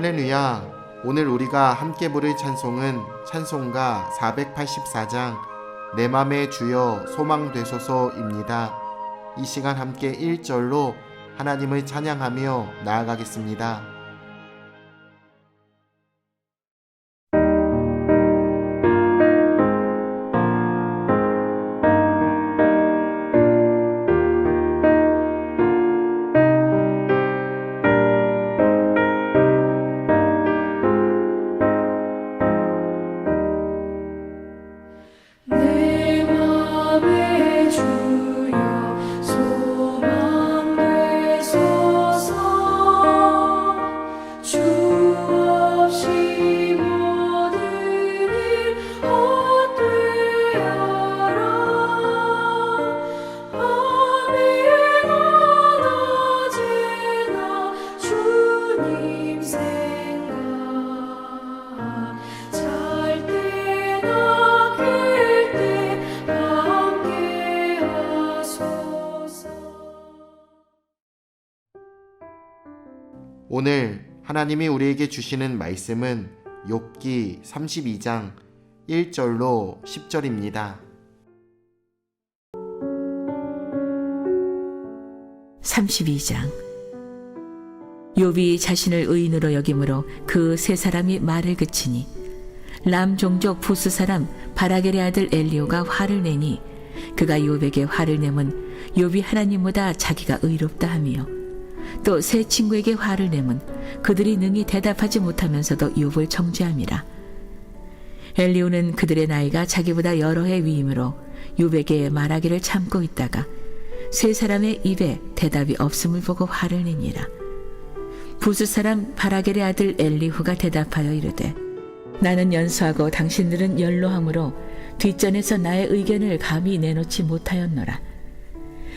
할렐루야. 오늘 우리가 함께 부를 찬송은 찬송가 484장 내 맘의 주여 소망 되소서입니다. 이 시간 함께 1절로 하나님을 찬양하며 나아가겠습니다. 오늘 하나님이 우리에게 주시는 말씀은 욥기 32장 1절로 10절입니다. 32장 욥이 자신을 의인으로 여김으로 그 세 사람이 말을 그치니 람 종족 부스 사람 바라겔의 아들 엘리오가 화를 내니 그가 욥에게 화를 내면 욥이 하나님보다 자기가 의롭다 하며 또 세 친구에게 화를 내면 그들이 능히 대답하지 못하면서도 욥을 정죄함이라 엘리오는 그들의 나이가 자기보다 여러 해 위임으로 욥에게 말하기를 참고 있다가 세 사람의 입에 대답이 없음을 보고 화를 내니라. 부스 사람 바라겔의 아들 엘리후가 대답하여 이르되 나는 연수하고 당신들은 연로함으로 뒷전에서 나의 의견을 감히 내놓지 못하였노라.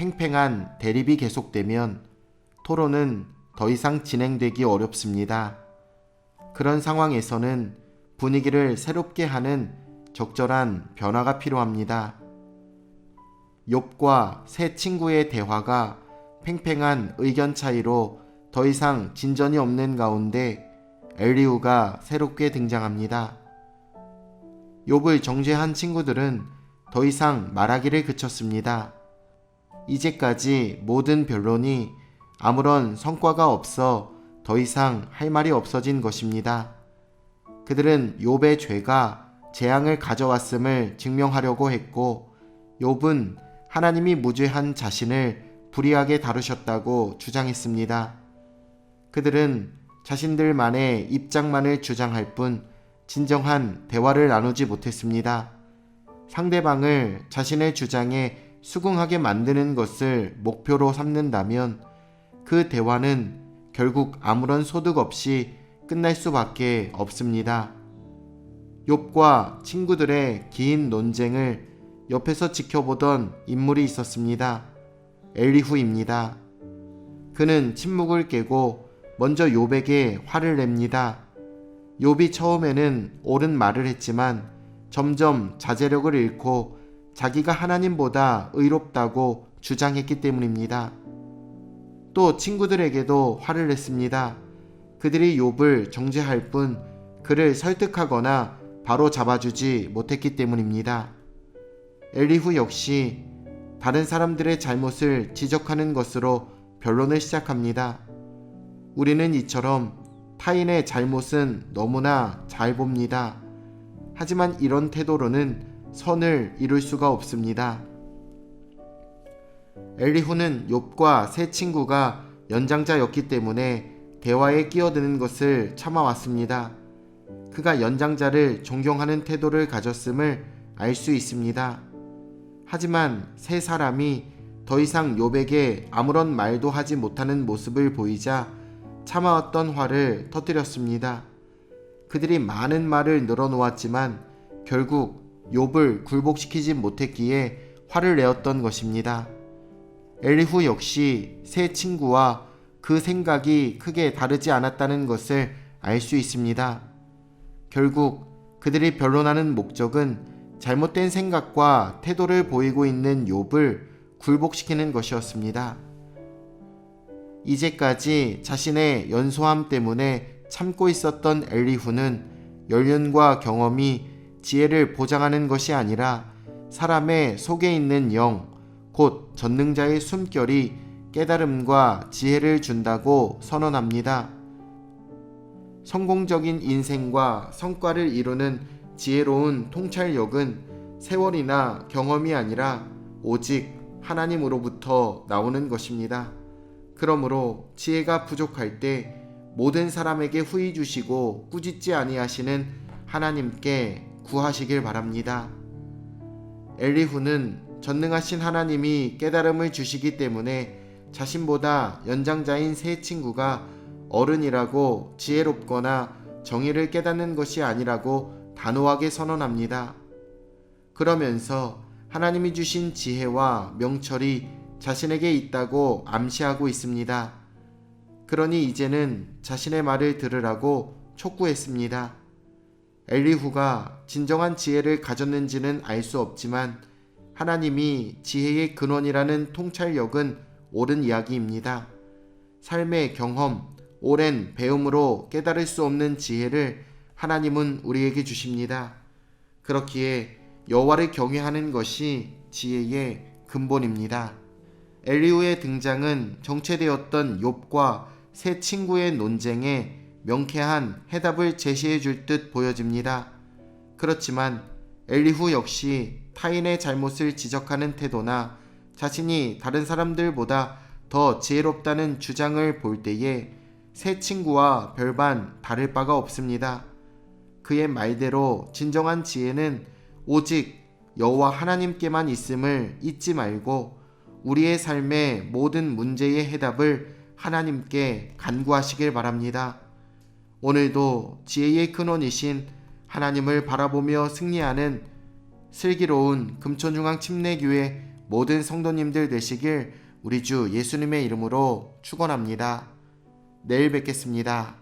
팽팽한 대립이 계속되면 토론은 더 이상 진행되기 어렵습니다. 그런 상황에서는 분위기를 새롭게 하는 적절한 변화가 필요합니다. 욥과 새 친구의 대화가 팽팽한 의견 차이로 더 이상 진전이 없는 가운데 엘리우가 새롭게 등장합니다. 욥을 정죄한 친구들은 더 이상 말하기를 그쳤습니다. 이제까지 모든 변론이 아무런 성과가 없어 더 이상 할 말이 없어진 것입니다. 그들은 욥의 죄가 재앙을 가져왔음을 증명하려고 했고 욥은 하나님이 무죄한 자신을 불의하게 다루셨다고 주장했습니다. 그들은 자신들만의 입장만을 주장할 뿐 진정한 대화를 나누지 못했습니다. 상대방을 자신의 주장에 수긍하게 만드는 것을 목표로 삼는다면 그 대화는 결국 아무런 소득 없이 끝날 수밖에 없습니다. 욥과 친구들의 긴 논쟁을 옆에서 지켜보던 인물이 있었습니다. 엘리후입니다. 그는 침묵을 깨고 먼저 욥에게 화를 냅니다. 욥이 처음에는 옳은 말을 했지만 점점 자제력을 잃고 자기가 하나님보다 의롭다고 주장했기 때문입니다. 또 친구들에게도 화를 냈습니다. 그들이 욥을 정죄할 뿐 그를 설득하거나 바로 잡아주지 못했기 때문입니다. 엘리후 역시 다른 사람들의 잘못을 지적하는 것으로 변론을 시작합니다. 우리는 이처럼 타인의 잘못은 너무나 잘 봅니다. 하지만 이런 태도로는 선을 이룰 수가 없습니다. 엘리후는 욥과 세 친구가 연장자였기 때문에 대화에 끼어드는 것을 참아왔습니다. 그가 연장자를 존경하는 태도를 가졌음을 알 수 있습니다. 하지만 세 사람이 더 이상 욥에게 아무런 말도 하지 못하는 모습을 보이자 참아왔던 화를 터뜨렸습니다. 그들이 많은 말을 늘어놓았지만 결국 욥을 굴복시키지 못했기에 화를 내었던 것입니다. 엘리후 역시 새 친구와 그 생각이 크게 다르지 않았다는 것을 알 수 있습니다. 결국 그들이 변론하는 목적은 잘못된 생각과 태도를 보이고 있는 욥을 굴복시키는 것이었습니다. 이제까지 자신의 연소함 때문에 참고 있었던 엘리후는 연륜과 경험이 지혜를 보장하는 것이 아니라 사람의 속에 있는 영, 곧 전능자의 숨결이 깨달음과 지혜를 준다고 선언합니다. 성공적인 인생과 성과를 이루는 지혜로운 통찰력은 세월이나 경험이 아니라 오직 하나님으로부터 나오는 것입니다. 그러므로 지혜가 부족할 때 모든 사람에게 후히 주시고 꾸짖지 아니하시는 하나님께 구하시길 바랍니다. 엘리후는 전능하신 하나님이 깨달음을 주시기 때문에 자신보다 연장자인 세 친구가 어른이라고 지혜롭거나 정의를 깨닫는 것이 아니라고 단호하게 선언합니다. 그러면서 하나님이 주신 지혜와 명철이 자신에게 있다고 암시하고 있습니다. 그러니 이제는 자신의 말을 들으라고 촉구했습니다. 엘리후가 진정한 지혜를 가졌는지는 알 수 없지만 하나님이 지혜의 근원이라는 통찰력은 옳은 이야기입니다. 삶의 경험, 오랜 배움으로 깨달을 수 없는 지혜를 하나님은 우리에게 주십니다. 그렇기에 여호와를 경외하는 것이 지혜의 근본입니다. 엘리후의 등장은 정체되었던 욥과 세 친구의 논쟁에 명쾌한 해답을 제시해 줄 듯 보여집니다. 그렇지만 엘리후 역시 타인의 잘못을 지적하는 태도나 자신이 다른 사람들보다 더 지혜롭다는 주장을 볼 때에 새 친구와 별반 다를 바가 없습니다. 그의 말대로 진정한 지혜는 오직 여호와 하나님께만 있음을 잊지 말고 우리의 삶의 모든 문제의 해답을 하나님께 간구하시길 바랍니다. 오늘도 지혜의 근원이신 하나님을 바라보며 승리하는 슬기로운 금천중앙 침례교회 모든 성도님들 되시길 우리 주 예수님의 이름으로 축원합니다. 내일 뵙겠습니다.